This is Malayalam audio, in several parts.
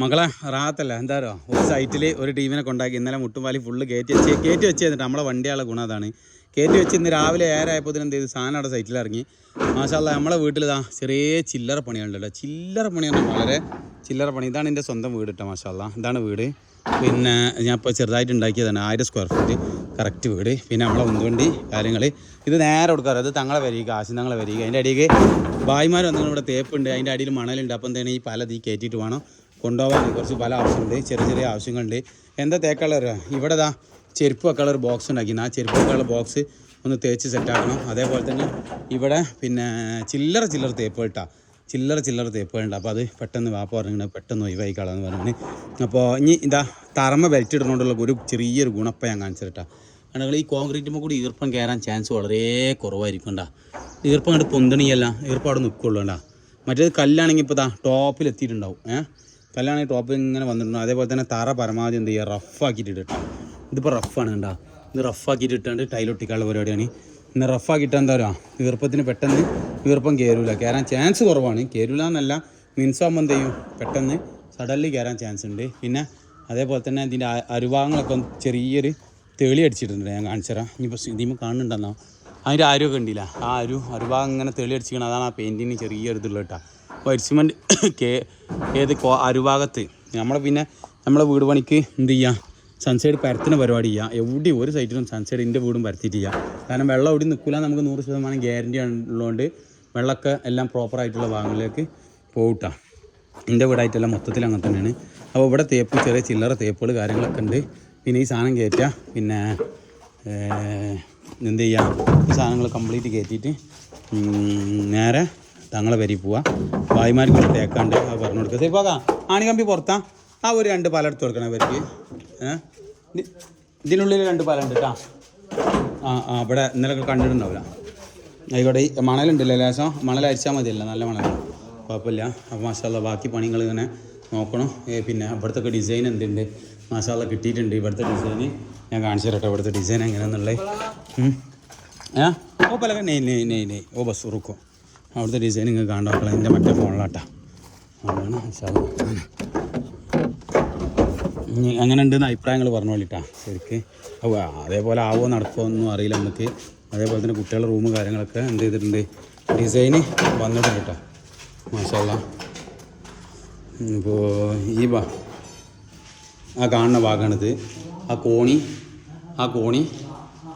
മകളെ റാത്തല്ല എന്താരോ ഒരു സൈറ്റിൽ ഒരു ടീമിനെ കൊണ്ടാക്കി ഇന്നലെ മുട്ടുംപാലി ഫുള്ള് കയറ്റി വെച്ച് കയറ്റി വെച്ച് തന്നിട്ട് നമ്മളെ വണ്ടിയാളെ ഗുണം അതാണ്. കയറ്റി വെച്ച് ഇന്ന് രാവിലെ ഏറായപ്പോൾ എന്ത് ചെയ്തു? സാധനം അവിടെ സൈറ്റിൽ ഇറങ്ങി. മാഷാല്ല നമ്മളെ വീട്ടിൽ ഇതാ ചെറിയ ചില്ലറ പണികളുണ്ടല്ലോ ചില്ലറ പണിയാണ് വളരെ ചില്ലറ പണി. ഇതാണ് എന്റെ സ്വന്തം വീട് കേട്ടോ മാഷാല്ല ഇതാണ് വീട്. പിന്നെ ഞാൻ ഇപ്പോൾ ചെറുതായിട്ട് ഉണ്ടാക്കിയതാണ് ആയിരം സ്ക്വയർ ഫീറ്റ് കറക്റ്റ് വീട്. പിന്നെ നമ്മളെ ഉന്തുവണ്ടി കാര്യങ്ങൾ ഇത് നേരെ കൊടുക്കാറ്. അത് തങ്ങളെ വരിക ആശം തങ്ങളെ വരിക. അതിന്റെ അടിയിൽ ഭായിമാർ വന്നിട്ട് ഇവിടെ തേപ്പുണ്ട്. അതിന്റെ അടിയിൽ മണലുണ്ട്. അപ്പം എന്താണ്? ഈ പല തീ കയറ്റിയിട്ട് വേണം. കൊണ്ടുപോകാൻ കുറച്ച് പല ആവശ്യമുണ്ട് ചെറിയ ചെറിയ ആവശ്യങ്ങളുണ്ട്. എന്താ തേക്കാനുള്ള ഇവിടെ ദാ ചെരുപ്പ് വെക്കാനുള്ള ഒരു ബോക്സ് ഉണ്ടാക്കി ആ ചെരുപ്പ് വെക്കാനുള്ള ബോക്സ് ഒന്ന് തേച്ച് സെറ്റാക്കണം അതേപോലെ തന്നെ ഇവിടെ പിന്നെ ചില്ലറ ചില്ലറ തേപ്പ് കേട്ടാ ചില്ലറ ചില്ലറ തേപ്പുകളുണ്ട് അപ്പോൾ അത് പെട്ടെന്ന് വാപ്പ പറഞ്ഞിങ്ങനെ പെട്ടെന്ന് ഒഴിവായി കളയെന്ന് പറഞ്ഞു അപ്പോൾ ഇനി ഇതാ തറമ ബെൽറ്റ് ഇടുന്നതുകൊണ്ടുള്ള ഒരു ചെറിയൊരു ഗുണപ്പം ഞാൻ കാണിച്ചിട്ടാ കാരണം ഈ കോൺക്രീറ്റുമ്പോൾ കൂടി ഈർപ്പം കയറാൻ ചാൻസ് വളരെ കുറവായിരിക്കും കണ്ടാ ഈർപ്പം കണ്ട് പൊന്തണിയല്ല. ഈർപ്പം അവിടെ നിൽക്കുള്ളൂ കണ്ടാ മറ്റേത് കല്ലാണെങ്കിൽ ഇപ്പോൾ ഇതാ ടോപ്പിൽ എത്തിയിട്ടുണ്ടാവും. ഏഹ് ഈ ടോപ്പ് ഇങ്ങനെ വന്നിട്ടുണ്ട് അതേപോലെ തന്നെ തറ പരമാവധി എന്ത് ചെയ്യുക? റഫാക്കിയിട്ട് ഇട്ടിട്ടുണ്ട് ഇതിപ്പോൾ റഫാണ് കണ്ടാ. ഇത് റഫാക്കിയിട്ട് ഇട്ടാണ്ട് ടൈലൊട്ടിക്കാനുള്ള പരിപാടിയാണ്. ഇന്ന് റഫാക്കിയിട്ട് എന്താ പറയുക? ഈർപ്പത്തിന് പെട്ടെന്ന് ഈർപ്പം കയറൂല കയറാൻ ചാൻസ് കുറവാണ്. കയറൂല എന്നല്ല മിൻസാകുമ്പോൾ എന്ത് ചെയ്യും? പെട്ടെന്ന് സഡൻലി കയറാൻ ചാൻസ് ഉണ്ട്. പിന്നെ അതേപോലെ തന്നെ ഇതിന്റെ അരുഭാഗങ്ങളൊക്കെ ചെറിയൊരു തെളി അടിച്ചിട്ടുണ്ട്. ഞാൻ കാണിച്ചു തരാം ഇനിയിപ്പോൾ ഇതിമ്പോൾ കാണുന്നുണ്ടെന്നോ? അതിന്റെ ആരോഗ്യം ഉണ്ടില്ല ആ അരു അരുഭാഗം ഇങ്ങനെ തെളി അടിച്ചിരിക്കണം അതാണ് ആ പെയിന്റിന് ചെറിയൊരു ഇതുള്ള കേട്ടോ. വരിസിമെന്റ് കേ ഏത് കോ അരുഭാഗത്ത് നമ്മളെ പിന്നെ നമ്മളെ വീട് പണിക്ക് എന്ത് ചെയ്യുക സൺസൈഡ് പരത്തുന്ന പരിപാടി ചെയ്യുക എവിടെയും ഒരു സൈറ്റിലും സൺസൈഡ് എന്റെ വീടും പരത്തിയിട്ട് ചെയ്യുക കാരണം വെള്ളം എവിടെയും നിൽക്കില്ല നമുക്ക് നൂറ് ശതമാനം ഗ്യാരണ്ടി ഉള്ളതുകൊണ്ട് വെള്ളമൊക്കെ എല്ലാം പ്രോപ്പറായിട്ടുള്ള ഭാഗങ്ങളിലേക്ക് പോകട്ടാ എന്റെ വീടായിട്ടെല്ലാം മൊത്തത്തിൽ അങ്ങനെ തന്നെയാണ്. അപ്പോൾ ഇവിടെ തേപ്പ് ചെറിയ ചില്ലറ തേപ്പുകൾ കാര്യങ്ങളൊക്കെ ഉണ്ട്. പിന്നെ ഈ സാധനം കയറ്റുക പിന്നെ എന്ത് ചെയ്യുക ഈ സാധനങ്ങൾ കംപ്ലീറ്റ് കയറ്റിയിട്ട് നേരെ തങ്ങളെ വരി പോവാ. ഭായിമാർക്ക് തേക്കാണ്ട് അത് പറഞ്ഞു കൊടുക്കുക ആണി ആണികമ്പി പുറത്താ. ആ ഒരു രണ്ട് പാല എടുത്ത് കൊടുക്കണം അവർക്ക് ഇതിനുള്ളിൽ രണ്ട് പാല ഉണ്ട് കേട്ടോ ആ ആ ഇവിടെ ഇന്നലെ കണ്ടിട്ടുണ്ടാവില്ല. ആയിക്കോട്ടെ ഈ മണലുണ്ടല്ലോ ലേശം. മണൽ അരിച്ചാൽ മതിയല്ലോ നല്ല മണലാണ് കുഴപ്പമില്ല. അപ്പോൾ മാഷാല്ല ബാക്കി പണികൾ ഇങ്ങനെ നോക്കണം. പിന്നെ ഇവിടുത്തെ ഡിസൈൻ എന്തുണ്ട്? മാഷാല്ല കിട്ടിയിട്ടുണ്ട് ഇവിടുത്തെ ഡിസൈൻ ഞാൻ കാണിച്ചു തരട്ടെ ഇവിടുത്തെ ഡിസൈൻ എങ്ങനെയാണെന്നുള്ളത്. ഏ? ഓ പല നെയ് നെയ് നെയ് നെയ്. ഓ ബസ് ഉറുക്കോ അവിടുത്തെ ഡിസൈൻ നിങ്ങൾക്ക് കാണാൻ എന്റെ മറ്റേ ഫോണിലാട്ടാ അതാണ് അങ്ങനെ ഉണ്ടെന്ന് അഭിപ്രായങ്ങൾ പറഞ്ഞോളിട്ടാ ശരിക്ക് അതേപോലെ ആവോ നടക്കുമോ ഒന്നും അറിയില്ല നമുക്ക്. അതേപോലെ തന്നെ കുട്ടികളുടെ റൂം കാര്യങ്ങളൊക്കെ എന്ത് ചെയ്തിട്ടുണ്ട്. ഡിസൈന് വന്നിട്ടുണ്ട് കേട്ടോ. മാഷല്ല ഇപ്പോൾ ഈ ആ കാണുന്ന ഭാഗമാണിത് ആ കോണി ആ കോണി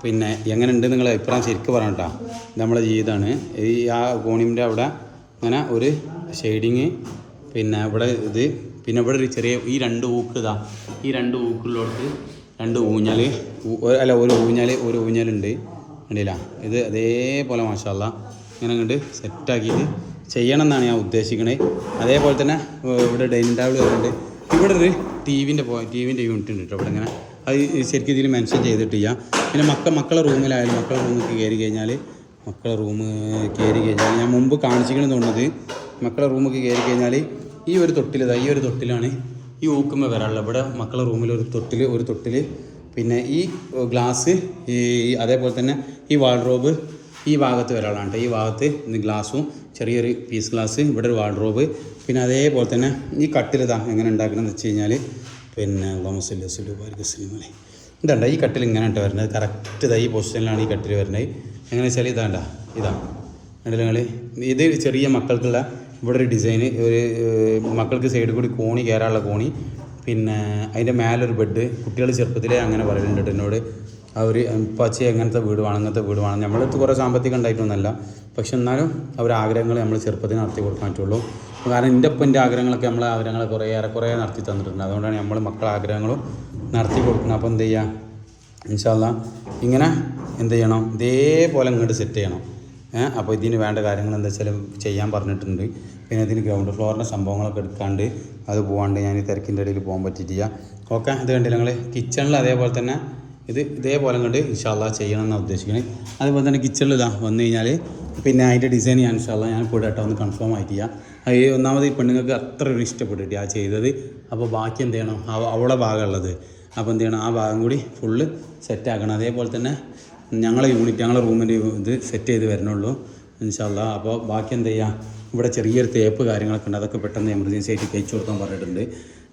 പിന്നെ എങ്ങനെയുണ്ട് നിങ്ങളെ അഭിപ്രായം? ശരിക്കും പറയണം കേട്ടോ. ഇത് നമ്മളെ ജീവിതമാണ്. ഈ ആ കോണിന്റെ അവിടെ അങ്ങനെ ഒരു ഷെയ്ഡിങ് പിന്നെ ഇവിടെ ഇത് പിന്നെ ഇവിടെ ഒരു ചെറിയ ഈ രണ്ട് ഊക്ക് ഇതാ. ഈ രണ്ട് ഊക്കുള്ളോടത്ത് രണ്ട് ഊഞ്ഞാൽ അല്ല ഒരു ഊഞ്ഞാൽ ഒരു ഊഞ്ഞാലുണ്ട്. കണ്ടില്ല? ഇത് അതേപോലെ മാഷാല്ല ഇങ്ങനെ അങ്ങോട്ട് സെറ്റാക്കിയിട്ട് ചെയ്യണം എന്നാണ് ഞാൻ ഉദ്ദേശിക്കുന്നത് അതേപോലെ തന്നെ ഇവിടെ ഡൈനിങ് ടേബിൾ വരുന്നുണ്ട് ഇവിടെ ഒരു ടി വിന്റെ ടി വിന്റെ യൂണിറ്റ് ഉണ്ട് കേട്ടോ. ഇവിടെ ഇങ്ങനെ അത് ശരിക്കും ഇതിൽ മെൻഷൻ ചെയ്തിട്ടില്ല. പിന്നെ മക്ക മക്കളെ റൂമിലായാലും മക്കളെ റൂമിൽ കയറി കഴിഞ്ഞാൽ മക്കളെ റൂം കയറി കഴിഞ്ഞാൽ ഞാൻ മുമ്പ് കാണിച്ചിക്കണം തോന്നുന്നത് മക്കളെ റൂമിൽ കയറി കഴിഞ്ഞാൽ ഈ ഒരു തൊട്ടിൽ ഇതാ ഈ ഒരു തൊട്ടിലാണ് ഈ ഊക്കുമ്മ വരാനുള്ളത് ഇവിടെ മക്കളെ റൂമിൽ ഒരു തൊട്ടിൽ ഒരു തൊട്ടിൽ പിന്നെ ഈ ഗ്ലാസ് ഈ അതേപോലെ തന്നെ ഈ വാൾഡ്രോബ് ഈ ഭാഗത്ത് വരാനുള്ളതാണ്. ഈ ഭാഗത്ത് ഗ്ലാസും ചെറിയൊരു പീസ് ഗ്ലാസ് ഇവിടെ ഒരു വാൾഡ്രോബ് പിന്നെ അതേപോലെ തന്നെ ഈ കട്ടിലിതാ എങ്ങനെ ഉണ്ടാക്കണമെന്ന് വെച്ച് കഴിഞ്ഞാൽ പിന്നെ അള്ളാഹുസ്ലി വസ്ലുബാലിസ്ലിമലി ഇതാണ്ട ഈ കട്ടിൽ ഇങ്ങനെ ഇട്ട് വരുന്നത്. കറക്റ്റ് ഈ പൊസിഷനിലാണ് ഈ കട്ടിൽ വരുന്നത്. എങ്ങനെ വെച്ചാൽ ഇതാണ്ട ഇതാ. കണ്ടില്ല നിങ്ങൾ ഇത് ചെറിയ മക്കൾക്കുള്ള ഇവിടെ ഒരു ഡിസൈന് ഒരു മക്കൾക്ക് സൈഡിൽ കൂടി കോണി കയറാനുള്ള കോണി. പിന്നെ അതിന്റെ മേലൊരു ബെഡ് കുട്ടികൾ ചെറുപ്പത്തിലേ അങ്ങനെ പറയലുണ്ട് ട്ടോ എന്നോട്. അവർ പച്ച എങ്ങനത്തെ വീട് വേണം അങ്ങനത്തെ വീട് വേണം. നമ്മളടുത്ത് കുറേ സാമ്പത്തികം ഉണ്ടായിട്ടൊന്നുമല്ല. പക്ഷെ എന്നാലും അവർ ആഗ്രഹങ്ങൾ നമ്മൾ ചെറുപ്പത്തിന് നടത്തി കൊടുക്കാൻ പറ്റുള്ളൂ. കാരണം എന്റെ ഒപ്പം എന്റെ ആഗ്രഹങ്ങളൊക്കെ നമ്മളെ ആഗ്രഹങ്ങൾ കുറേ ഏറെ കുറേ നടത്തി തന്നിട്ടുണ്ട്. അതുകൊണ്ടാണ് നമ്മൾ മക്കളെ ആഗ്രഹങ്ങളും നടത്തി കൊടുക്കുന്നത്. അപ്പോൾ എന്ത് ചെയ്യുക ഇൻഷാല്ല ഇങ്ങനെ എന്ത് ചെയ്യണം? ഇതേപോലെ ഇങ്ങോട്ട് സെറ്റ് ചെയ്യണം. അപ്പോൾ ഇതിന് വേണ്ട കാര്യങ്ങൾ എന്താ വെച്ചാൽ ചെയ്യാൻ പറഞ്ഞിട്ടുണ്ട്. പിന്നെ ഇതിന് ഗ്രൗണ്ട് ഫ്ലോറിന്റെ സംഭവങ്ങളൊക്കെ എടുക്കാണ്ട് അത് പോകാണ്ട് ഞാൻ ഈ തിരക്കിന്റെ ഇടയിൽ പോകാൻ പറ്റിയിട്ടില്ല. ഓക്കെ? ഇത് കണ്ടില്ല നിങ്ങൾ കിച്ചണിൽ അതേപോലെ തന്നെ ഇത് ഇതേപോലെ കണ്ട് ഇൻഷാല്ല ചെയ്യണം എന്നാണ് ഉദ്ദേശിക്കുന്നത് അതുപോലെ തന്നെ കിച്ചണിൽ ഇതാ വന്നു കഴിഞ്ഞാൽ പിന്നെ അതിന്റെ ഡിസൈൻ ഞാൻ ഇൻഷാല്ല ഞാൻ കൂടെ കേട്ടോ ഒന്ന് കൺഫേം ആയിട്ടില്ല. അത് ഈ ഒന്നാമത് ഈ പെണ്ണുങ്ങൾക്ക് അത്ര ഒരു ഇഷ്ടപ്പെട്ടിട്ട് ആ ചെയ്തത്. അപ്പോൾ ബാക്കി എന്ത് ചെയ്യണം അവ- അവളെ ഭാഗമുള്ളത്. അപ്പോൾ എന്ത് ചെയ്യണം ആ ഭാഗം കൂടി ഫുള്ള് സെറ്റാക്കണം അതേപോലെ തന്നെ ഞങ്ങളെ യൂണിറ്റ് ഞങ്ങളുടെ റൂമിന്റെ ഇത് സെറ്റ് ചെയ്ത് വരണുള്ളൂ ഇൻഷാല്ല അപ്പോൾ ബാക്കി എന്ത് ചെയ്യുക ഇവിടെ ചെറിയൊരു തേപ്പ് കാര്യങ്ങളൊക്കെ ഉണ്ട്. അതൊക്കെ പെട്ടെന്ന് എമർജൻസി ആയിട്ട് കഴിച്ചു കൊടുക്കാൻ പറഞ്ഞിട്ടുണ്ട്.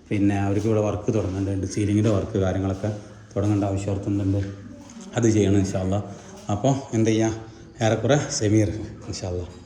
പിന്നെ അവർക്ക് ഇവിടെ വർക്ക് തുടങ്ങേണ്ടതുണ്ട് സീലിങ്ങിന്റെ വർക്ക് കാര്യങ്ങളൊക്കെ തുടങ്ങേണ്ട ആവശ്യാർത്ഥമുണ്ട് അത് ചെയ്യണം ഇൻഷാല്ല അപ്പോൾ എന്ത് ചെയ്യുക ഏറെക്കുറെ സെമീർ ഇൻഷാല്ല